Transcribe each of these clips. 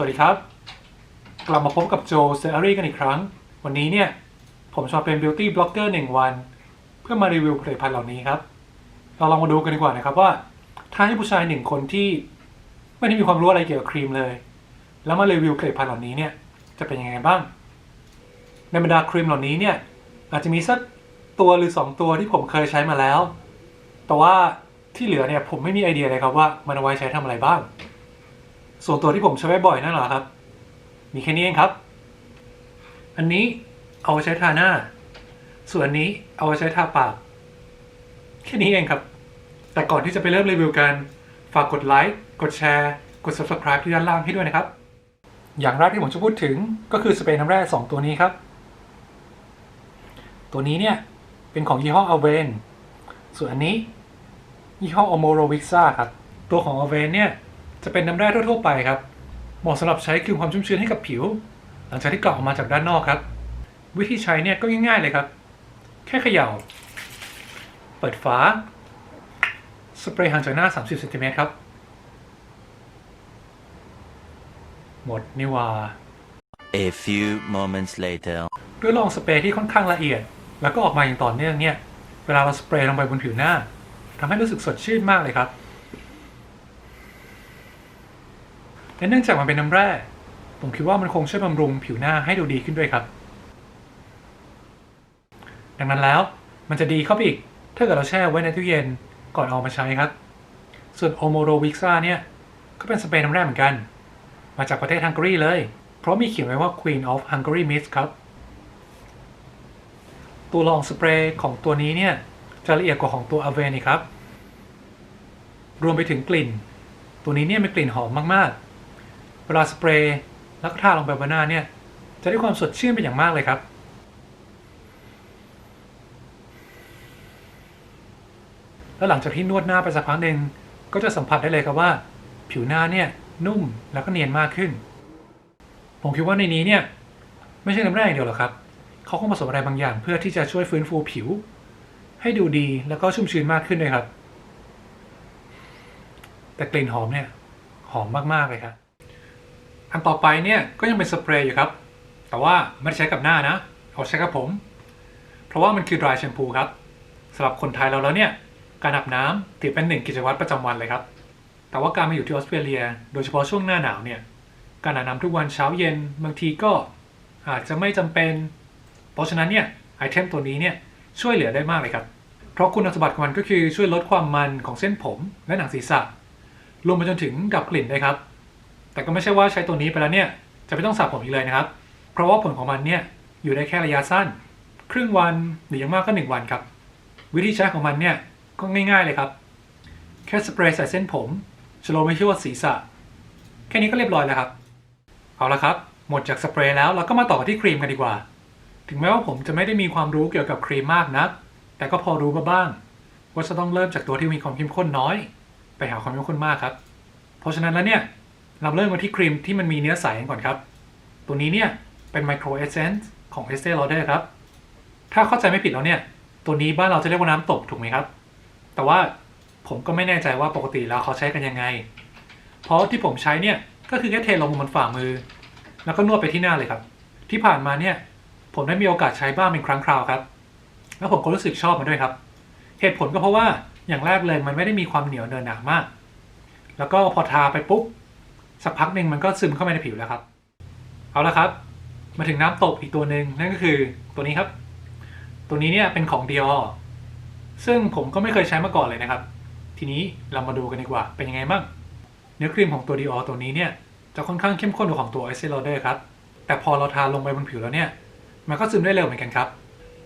สวัสดีครับ กลับมาพบกับโจเซอรี่กันอีกครั้ง วันนี้เนี่ย ผมชอบเป็น Beauty Blogger หนึ่งวัน เพื่อมารีวิวผลิตภัณฑ์เหล่านี้ครับ เราลองมาดูกันดีกว่านะครับว่า ถ้าให้ผู้ชายหนึ่งคนที่ไม่ได้มีความรู้อะไรเกี่ยวกับครีมเลย แล้วมารีวิวผลิตภัณฑ์เหล่านี้เนี่ยจะเป็นยังไงบ้าง ในบรรดาครีมเหล่านี้เนี่ยอาจจะมีสักตัวหรือสองตัวที่ผมเคยใช้มาแล้ว แต่ว่าที่เหลือเนี่ยผมไม่มีไอเดียเลยครับว่ามันเอาไว้ใช้ทำอะไรบ้าง ส่วนตัวที่ผมใช้บ่อยนั่นเหรอครับ มีแค่นี้เองครับ อันนี้เอาไว้ใช้ทาหน้า ส่วนนี้เอาไว้ใช้ทาปาก แค่นี้เองครับ แต่ก่อนที่จะไปเริ่มรีวิวกัน ฝากกดไลค์ กดแชร์ กด subscribe ที่ด้านล่างให้ด้วยนะครับ อย่างแรกที่ผมจะพูดถึงก็คือสเปรย์น้ำแร่สองตัวนี้ครับ ตัวนี้เนี่ยเป็นของยี่ห้อ a v e n ส่วนอันนี้ยี่ห้อ o m o r o v i x a ครับ ตัวของ a v e n เนี่ย จะเป็นน้ำแร่ทั่วๆไปครับ เหมาะสำหรับใช้คืนความชุ่มชื้นให้กับผิว หลังจากที่กลับออกมาจากด้านนอกครับ วิธีใช้เนี่ยก็ง่ายๆเลยครับ แค่เขย่า เปิดฝา สเปรย์ห่างจากหน้า 30เซนติเมตรครับ หมดนี่หว่า A few moments later. ด้วยรองสเปรย์ที่ค่อนข้างละเอียด แล้วก็ออกมาอย่างต่อเนื่องเนี่ย เวลาเราสเปรย์ลงไปบนผิวหน้าทำให้รู้สึกสดชื่นมากเลยครับ และเนื่องจากมันเป็นน้ำแร่ ผมคิดว่ามันคงช่วยบำรุงผิวหน้าให้ดูดีขึ้นด้วยครับ ดังนั้นแล้วมันจะดีเข้าไปอีก ถ้าเกิดเราแช่ไว้ในตู้เย็นก่อนเอามาใช้ครับ ส่วนโอโมโรวิกซ่าเนี่ย ก็เป็นสเปรย์น้ำแร่เหมือนกัน มาจากประเทศฮังการีเลย เพราะมีเขียนไว้ว่า Queen of Hungary Mist ครับ ตัวรองสเปรย์ของตัวนี้เนี่ยจะละเอียดกว่าของตัว a v e n อีกครับ รวมไปถึงกลิ่น ตัวนี้เนี่ยมีกลิ่นหอมมากๆ เวลาสเปรย์แล้วก็ทาลงไปบนหน้าเนี่ย จะได้ความสดชื่นเป็นอย่างมากเลยครับแล้วหลังจากที่นวดหน้าไปสักพักหนึ่งก็จะสัมผัสได้เลยครับว่า ผิวหน้าเนี่ยนุ่มแล้วก็เนียนมากขึ้น ผมคิดว่าในนี้เนี่ยไม่ใช่น้ำแร่อย่างเดียวหรอกครับเขาคงผสมอะไรบางอย่าง เพื่อที่จะช่วยฟื้นฟูผิว ให้ดูดีแล้วก็ชุ่มชื้นมากขึ้นเลยครับ แต่กลิ่นหอมเนี่ยหอมมากๆเลยครับ อันต่อไปเนี่ยก็ยังเป็นสเปรย์อยู่ครับ แต่ว่าไม่ได้ใช้กับหน้านะ เอาใช้กับผม เพราะว่ามันคือ dry shampoo ครับสำหรับคนไทยเราแล้วเนี่ยการอาบน้ำถือเป็นหนึ่งกิจวัตรประจำวันเลยครับ แต่ว่าการมาอยู่ที่ออสเตรเลีย โดยเฉพาะช่วงหน้าหนาวเนี่ยการอาบน้ำทุกวันเช้าเย็นบางทีก็อาจจะไม่จำเป็น เพราะฉะนั้นเนี่ยไอเทมตัวนี้เนี่ยช่วยเหลือได้มากเลยครับ เพราะคุณสมบัติของมันก็คือช่วยลดความมันของเส้นผมและหนังศีรษะรวมไปจนถึงดับกลิ่นได้ครับ แต่ก็ไม่ใช่ว่าใช้ตัวนี้ไปแล้วเนี่ยจะไม่ต้องสระผมอีกเลยนะครับ เพราะว่าผลของมันเนี่ยอยู่ได้แค่ระยะสั้น ครึ่งวันหรืออย่างมากก็หนึ่งวันครับ วิธีใช้ของมันเนี่ยก็ง่ายๆเลยครับ แค่สเปรย์ใส่เส้นผมชโลไม่ชั่วศีรษะ แค่นี้ก็เรียบร้อยแล้วครับ เอาละครับ หมดจากสเปรย์แล้วเราก็มาต่อที่ครีมกันดีกว่า ถึงแม้ว่าผมจะไม่ได้มีความรู้เกี่ยวกับครีมมากนัก แต่ก็พอรู้มาบ้างว่าจะต้องเริ่มจากตัวที่มีความเข้มข้นน้อย ไปหาความเข้มข้นมากครับ เพราะฉะนั้นแล้วเนี่ย เราเริ่มกันที่ครีมที่มันมีเนื้อใสก่อนครับ ตัวนี้เนี่ยเป็น Micro Essence ของ Estee Lauder ครับ ถ้าเข้าใจไม่ผิดแล้วเนี่ย ตัวนี้บ้านเราจะเรียกว่าน้ำตกถูกไหมครับ แต่ว่าผมก็ไม่แน่ใจว่าปกติแล้วเขาใช้กันยังไง เพราะที่ผมใช้เนี่ยก็คือแค่เทลงบนฝ่ามือ แล้วก็นวดไปที่หน้าเลยครับ ที่ผ่านมาเนี่ยผมได้มีโอกาสใช้บ้างเป็นครั้งคราวครับ แล้วผมก็รู้สึกชอบมันด้วยครับ เหตุผลก็เพราะว่าอย่างแรกเลยมันไม่ได้มีความเหนียวเนินหนามาก แล้วก็พอทาไปปุ๊บ สักพักหนึ่งมันก็ซึมเข้าไปในผิวแล้วครับ เอาละครับ มาถึงน้ำตกอีกตัวหนึ่งนั่นก็คือตัวนี้ครับ ตัวนี้เนี่ยเป็นของ Dior ซึ่งผมก็ไม่เคยใช้มาก่อนเลยนะครับ ทีนี้เรามาดูกันดีกว่าเป็นยังไงบ้างเนื้อครีมของตัว Dior ตัวนี้เนี่ยจะค่อนข้างเข้มข้นกว่าของตัว Estee Lauder ครับ แต่พอเราทาลงไปบนผิวแล้วเนี่ย มันก็ซึมได้เร็วเหมือนกันครับ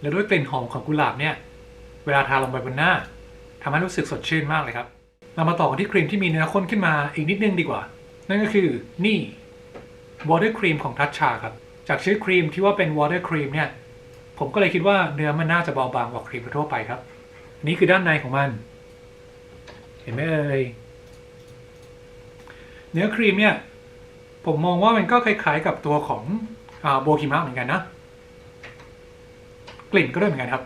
และด้วยกลิ่นหอมของกุหลาบเนี่ย เวลาทาลงไปบนหน้าทำให้รู้สึกสดชื่นมากเลยครับ เรามาต่อกันที่ครีมที่มีเนื้อข้นขึ้นมาอีกนิดนึงดีกว่า นั่นก็คือนี่ Water Cream ของทัชชาครับ จากชื่อครีมที่ว่าเป็น Water Cream เนี่ย ผมก็เลยคิดว่าเนื้อมันน่าจะเบาบางกว่าครีมทั่วไปครับ นี่คือด้านในของมัน เห็นไหมเอ่ยเนื้อครีมเนี่ย ผมมองว่ามันก็คล้ายๆกับตัวของอโบคิมะเหมือนกันนะ กลิ่นก็ด้วยเหมือนกันครับ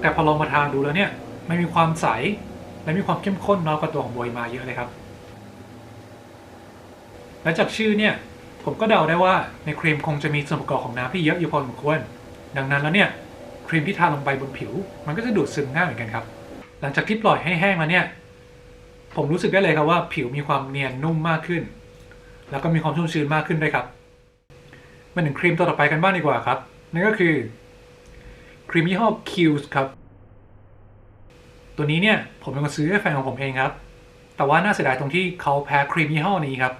แต่พอลองมาทานดูแล้วเนี่ย มันมีความใส และมีความเข้มข้นน้อยกว่าตัวของโบยมาเยอะเลยครับ และจากชื่อเนี่ยผมก็เดาได้ว่าในครีมคงจะมีส่วนประกอบของน้ำที่เยอะอยู่พอสมควร ดังนั้นแล้วเนี่ยครีมที่ทาลงไปบนผิว มันก็จะดูดซึมง่ายเหมือนกันครับ หลังจากที่ปล่อยให้แห้งแล้วเนี่ย ผมรู้สึกได้เลยครับว่าผิวมีความเนียนนุ่มมากขึ้น แล้วก็มีความชุ่มชื้นมากขึ้นด้วยครับมาถึงครีมตัวต่อไปกันบ้างดีกว่าครับนั่นก็คือครีมยี่ห้อ Kills ครับ ตัวนี้เนี่ยผมเป็นคนซื้อให้แฟนของผมเองครับ แต่ว่าน่าเสียดายตรงที่เขาแพ้ครีมยี่ห้อนี้ครับ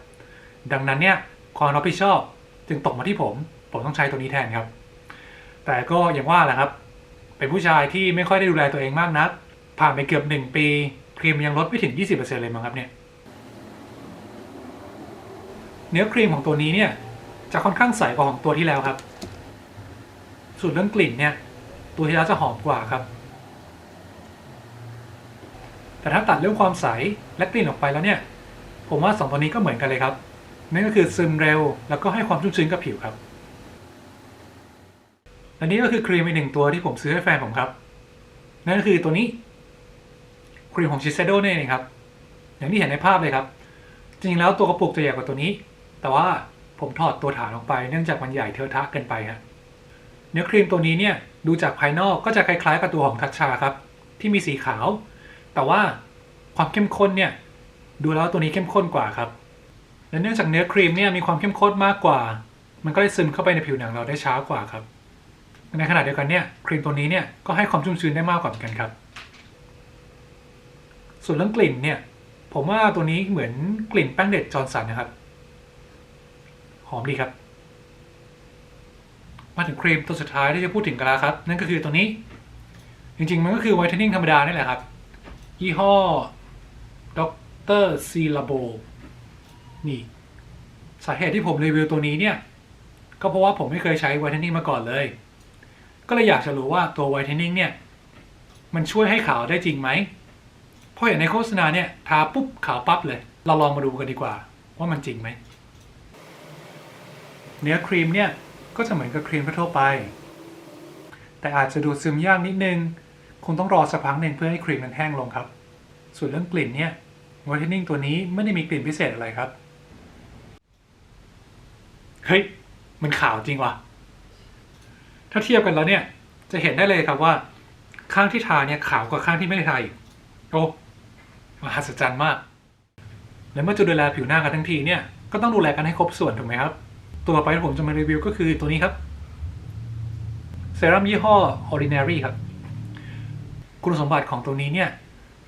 ดังนั้นเนี่ยความรับผิดชอบจึงตกมาที่ผม ผมต้องใช้ตัวนี้แทนครับ แต่ก็อย่างว่าแหละครับ เป็นผู้ชายที่ไม่ค่อยได้ดูแลตัวเองมากนัก ผ่านไปเกือบหนึ่งปีครีมยังลดไม่ถึง 20%เลยมั้งครับเนี่ย เนื้อครีมของตัวนี้เนี่ยจะค่อนข้างใสกว่าของตัวที่แล้วครับ ส่วนเรื่องกลิ่นเนี่ย ตัวที่แล้วจะหอมกว่าครับ แต่ถ้าตัดเรื่องความใสและกลิ่นออกไปแล้วเนี่ย ผมว่าสองตัวนี้ก็เหมือนกันเลยครับ นั่นก็คือซึมเร็ว แล้วก็ให้ความชุ่มชื้นกับผิวครับและนี่ก็คือครีมอีกหนึ่งตัวที่ผมซื้อให้แฟนผมครับ นั่นก็คือตัวนี้ ครีมของชิเซโดนี่เองครับ อย่างที่เห็นในภาพเลยครับ จริงๆแล้วตัวกระปุกจะใหญ่กว่าตัวนี้ แต่ว่าผมถอดตัวฐานออกไป เนื่องจากมันใหญ่เทอะทะเกินไปครับเนื้อครีมตัวนี้เนี่ยดูจากภายนอกก็จะคล้ายๆกับตัวของทัชชาครับ ที่มีสีขาว แต่ว่าความเข้มข้นเนี่ยดูแล้วตัวนี้เข้มข้นกว่าครับ และเนื่องจากเนื้อครีมเนี่ยมีความเข้มข้นมากกว่า มันก็เลยซึมเข้าไปในผิวหนังเราได้ช้ากว่าครับ ในขณะเดียวกันเนี่ยครีมตัวนี้เนี่ยก็ให้ความชุ่มชื้นได้มากกว่าเหมือนกันครับ ส่วนเรื่องกลิ่นเนี่ยผมว่าตัวนี้เหมือนกลิ่นแป้งเด็ดจอร์นสันนะครับ หอมดีครับ มาถึงครีมตัวสุดท้ายที่จะพูดถึงกันแล้วครับ นั่นก็คือตัวนี้ จริงๆ มันก็คือไวท์เทนนิ่งธรรมดานี่แหละครับ ยี่ห้อด็อกเตอร์ซีลาโบนี่ สาเหตุที่ผมรีวิวตัวนี้เนี่ย ก็เพราะว่าผมไม่เคยใช้ไวท์เทนนิ่งมาก่อนเลย ก็เลยอยากจะรู้ว่าตัวไวท์เทนนิ่งเนี่ย มันช่วยให้ขาวได้จริงไหมเพราะอย่างในโฆษณาเนี่ย ทาปุ๊บขาวปั๊บเลย เราลองมาดูกันดีกว่า ว่ามันจริงไหม เนื้อครีมเนี่ย ก็จะเหมือนกับครีมทั่วไป แต่อาจจะดูดซึมยากนิดนึง คงต้องรอสักพักหนึ่งเพื่อให้ครีมมันแห้งลงครับ ส่วนเรื่องกลิ่นเนี่ยไวท์เทนนิ่งตัวนี้ไม่ได้มีกลิ่นพิเศษอะไรครับ เฮ้ย มันขาวจริงว่ะ ถ้าเทียบกันแล้วเนี่ย จะเห็นได้เลยครับว่า ข้างที่ทาเนี่ยขาวกว่าข้างที่ไม่ได้ทาอีก โอ้มหัศจรรย์มาก และเมื่อจะดูแลผิวหน้ากันทั้งทีเนี่ย ก็ต้องดูแลกันให้ครบส่วนถูกไหมครับ ตัวไปที่ผมจะมารีวิวก็คือตัวนี้ครับ เซรั่มยี่ห้อ Ordinary ครับ คุณสมบัติของตัวนี้เนี่ย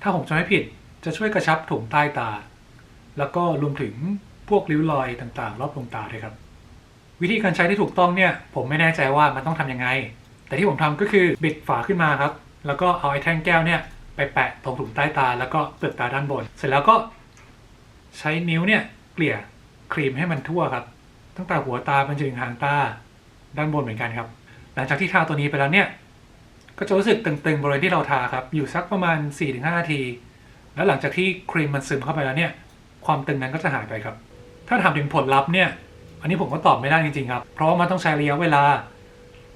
ถ้าผมจำไม่ผิดจะช่วยกระชับถุงใต้ตา แล้วก็รวมถึงพวกริ้วรอยต่างๆ รอบดวงตาด้วยครับ วิธีการใช้ที่ถูกต้องเนี่ย ผมไม่แน่ใจว่ามันต้องทำยังไง แต่ที่ผมทำก็คือบิดฝาขึ้นมาครับ แล้วก็เอาไอ้แท่งแก้วเนี่ยไปแปะตรงถุงใต้ตา แล้วก็เปลือกตาด้านบน เสร็จแล้วก็ใช้นิ้วเนี่ยเกลี่ยครีมให้มันทั่วครับตั้งแต่หัวตาไปจนถึงหางตาด้านบนเหมือนกันครับ หลังจากที่ทาตัวนี้ไปแล้วเนี่ย ก็จะรู้สึกตึงๆบริเวณที่เราทาครับ อยู่สักประมาณ 4-5 นาที แล้วหลังจากที่ครีมมันซึมเข้าไปแล้วเนี่ย ความตึงนั้นก็จะหายไปครับ ถ้าถามถึงผลลัพธ์เนี่ย อันนี้ผมก็ตอบไม่ได้จริงๆครับ เพราะว่ามันต้องใช้ระยะเวลา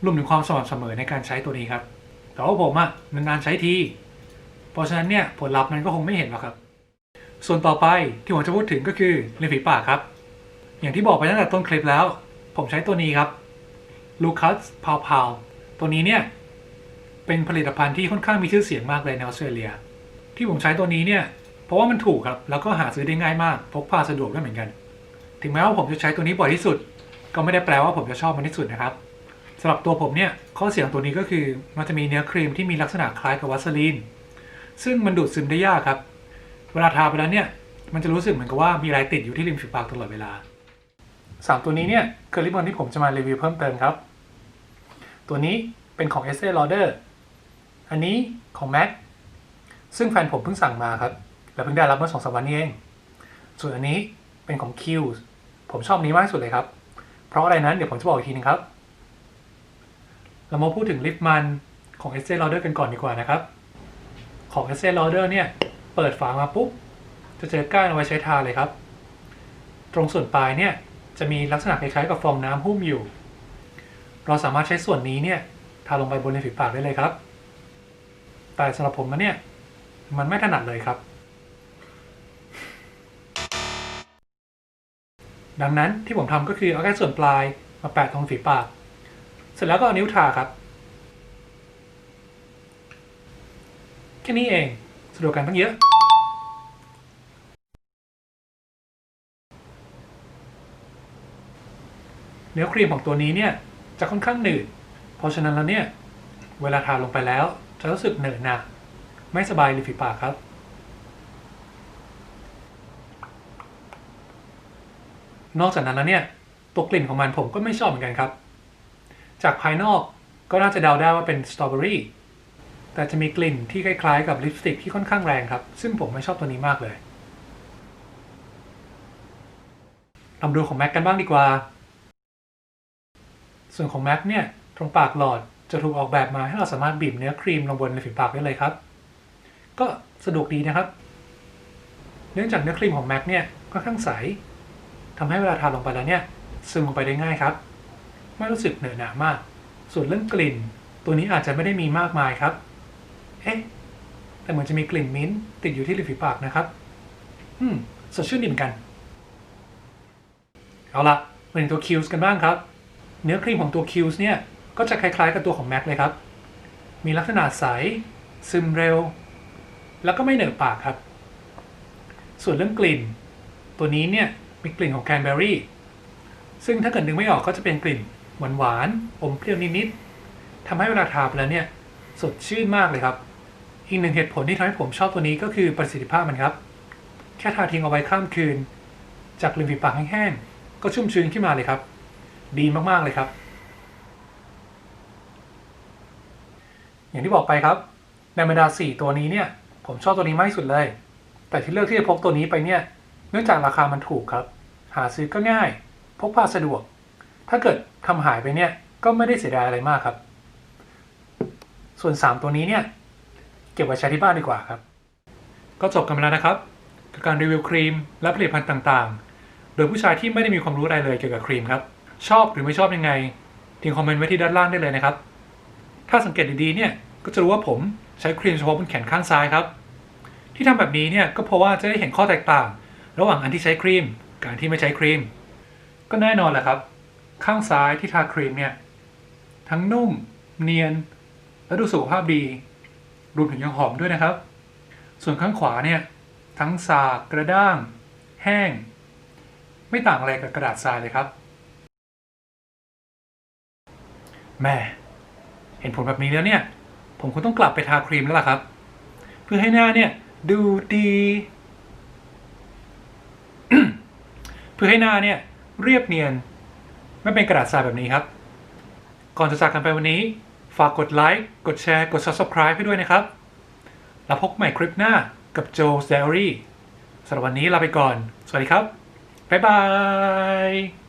รวมถึงความสม่ำเสมอในการใช้ตัวนี้ครับ แต่ว่าผมอะนานๆใช้ที เพราะฉะนั้นเนี่ยผลลัพธ์นั้นก็คงไม่เห็นหรอกครับ ส่วนต่อไปที่ผมจะพูดถึงก็คือริมฝีปากครับ อย่างที่บอกไปตั้งแต่ต้นคลิปแล้ว ผมใช้ตัวนี้ครับลูคัสพาวพาวตัวนี้เนี่ย เป็นผลิตภัณฑ์ที่ค่อนข้างมีชื่อเสียงมากเลยในออสเตรเลีย ที่ผมใช้ตัวนี้เนี่ย เพราะว่ามันถูกครับ แล้วก็หาซื้อได้ง่ายมาก พกพาสะดวกด้วยเหมือนกัน ถึงแม้ว่าผมจะใช้ตัวนี้บ่อยที่สุด ก็ไม่ได้แปลว่าผมจะชอบมันที่สุดนะครับสำหรับตัวผมเนี่ยข้อเสียงตัวนี้ก็คือมันจะมีเนื้อครีมที่มีลักษณะคล้ายกับวัสลีนซึ่งมันดูดซึมได้ยากครับ เวลาทาไปแล้วเนี่ย มันจะรู้สึกเหมือนกับว่ามีอะไรติดอยู่ที่ริมฝีปากตลอดเวลาสามตัวนี้เนี่ยคือลิปมันที่ผมจะมารีวิวเพิ่มเติมครับ ตัวนี้เป็นของ Estee Lauder อันนี้ของ MAC ซึ่งแฟนผมเพิ่งสั่งมาครับ และเพิ่งได้รับเมื่อสองสามวันนี้เอง ส่วนอันนี้เป็นของ Q ผมชอบนี้มากที่สุดเลยครับ เพราะอะไรนั้นเดี๋ยวผมจะบอกอีกทีนึงครับ เรามาพูดถึงลิปมันของ Estee Lauder กันก่อนดีกว่านะครับ ของ Estee Lauder เนี่ย เปิดฝามาปุ๊บ จะเจอก้านเอาไว้ใช้ทาเลยครับ ตรงส่วนปลายเนี่ย จะมีลักษณะคล้ายๆกับฟองน้ำหุ้มอยู่ เราสามารถใช้ส่วนนี้เนี่ย ทาลงไปบนริมฝีปากได้เลยครับ แต่สำหรับผมนะเนี่ย มันไม่ถนัดเลยครับ ดังนั้นที่ผมทำก็คือเอาแค่ส่วนปลายมาแปะตรงฝีปาก เสร็จแล้วก็เอานิ้วทาครับแค่นี้เองสะดวกกันตั้งเยอะเนื้อครีมของตัวนี้เนี่ยจะค่อนข้างหนืด เพราะฉะนั้นแล้วเนี่ย เวลาทาลงไปแล้ว จะรู้สึกเหนอะหนะไม่สบายริมฝีปากครับ นอกจากนั้นแล้วเนี่ยตัวกลิ่นของมันผมก็ไม่ชอบเหมือนกันครับ จากภายนอกก็น่าจะเดาได้ว่าเป็นสตรอเบอรี่แต่จะมีกลิ่นที่คล้ายๆ กับลิปสติกที่ค่อนข้างแรงครับ ซึ่งผมไม่ชอบตัวนี้มากเลยลองดูของแม็กกันบ้างดีกว่า ส่วนของแม็กเนี่ย ตรงปากหลอด จะถูกออกแบบมาให้เราสามารถบีบเนื้อครีมลงบนริมฝีปากได้เลยครับ ก็สะดวกดีนะครับ เนื่องจากเนื้อครีมของแม็กเนี่ยค่อนข้างใสทำให้เวลาทาลงไปแล้วเนี่ยซึมลงไปได้ง่ายครับ ไม่รู้สึกเหนอะหนามาก ส่วนเรื่องกลิ่น ตัวนี้อาจจะไม่ได้มีมากมายครับ เอ๊ะ แต่เหมือนจะมีกลิ่นมิ้นท์ติดอยู่ที่ริมฝีปากนะครับ อืม สดชื่นดีเหมือนกัน เอาละมาถึงตัวคิวส์กันบ้างครับ เนื้อครีมของตัวคิวส์เนี่ย ก็จะคล้ายๆกับตัวของแม็กเลยครับ มีลักษณะใส ซึมเร็ว แล้วก็ไม่เหนอะปากครับ ส่วนเรื่องกลิ่น ตัวนี้เนี่ยมีกลิ่นของแคนเบอรี่ซึ่งถ้าเกิดนึกไม่ออกก็จะเป็นกลิ่นหวานๆอมเปรี้ยวนิดๆทำให้เวลาทาไปแล้วเนี่ยสดชื่นมากเลยครับ อีกหนึ่งเหตุผลที่ทำให้ผมชอบตัวนี้ก็คือประสิทธิภาพมันครับ แค่ทาทิ้งเอาไว้ข้ามคืน จากริมฝีปากแห้งๆก็ชุ่มชื้นขึ้นมาเลยครับ ดีมากๆเลยครับ อย่างที่บอกไปครับ ในบรรดา 4 ตัวนี้เนี่ย ผมชอบตัวนี้มากที่สุดเลย แต่ที่เลือกที่จะพกตัวนี้ไปเนี่ย เนื่องจากราคามันถูกครับ หาซื้อก็ง่าย พกพาสะดวก ถ้าเกิดทำหายไปเนี่ยก็ไม่ได้เสียดายอะไรมากครับ ส่วน 3 ตัวนี้เนี่ย เก็บไว้ใช้ที่บ้านดีกว่าครับ ก็จบกันไปแล้วนะครับกับการรีวิวครีมและผลิตภัณฑ์ต่างๆ โดยผู้ชายที่ไม่ได้มีความรู้อะไรเลยเกี่ยวกับครีมครับ ชอบหรือไม่ชอบยังไงทิ้งคอมเมนต์ไว้ที่ด้านล่างได้เลยนะครับ ถ้าสังเกตดีๆเนี่ยก็จะรู้ว่าผมใช้ครีมเฉพาะบนแขนข้างซ้ายครับ ที่ทำแบบนี้เนี่ยก็เพราะว่าจะได้เห็นข้อแตกต่าง ระหว่างอันที่ใช้ครีมกับอันที่ไม่ใช้ครีม ก็แน่นอนแหละครับ ข้างซ้ายที่ทาครีมเนี่ยทั้งนุ่ม เนียน และดูสุขภาพดีรวมถึงยังหอมด้วยนะครับ ส่วนข้างขวาเนี่ยทั้งสากกระด้าง แห้ง ไม่ต่างอะไรกับกระดาษทรายเลยครับแม่ เห็นผลแบบนี้แล้วเนี่ย ผมคงต้องกลับไปทาครีมแล้วล่ะครับ เพื่อให้หน้าเนี่ย ดูดี เพื่อให้หน้าเนี่ย เรียบเนียน ไม่เป็นกระดาษทรายแบบนี้ครับ ก่อนจะจากกันไปวันนี้ ฝากกดไลค์กดแชร์กด Subscribe ให้ด้วยนะครับ แล้วพบใหม่คลิปหน้ากับ Joe's Diary สำหรับวันนี้ลาไปก่อน สวัสดีครับ บ๊ายบาย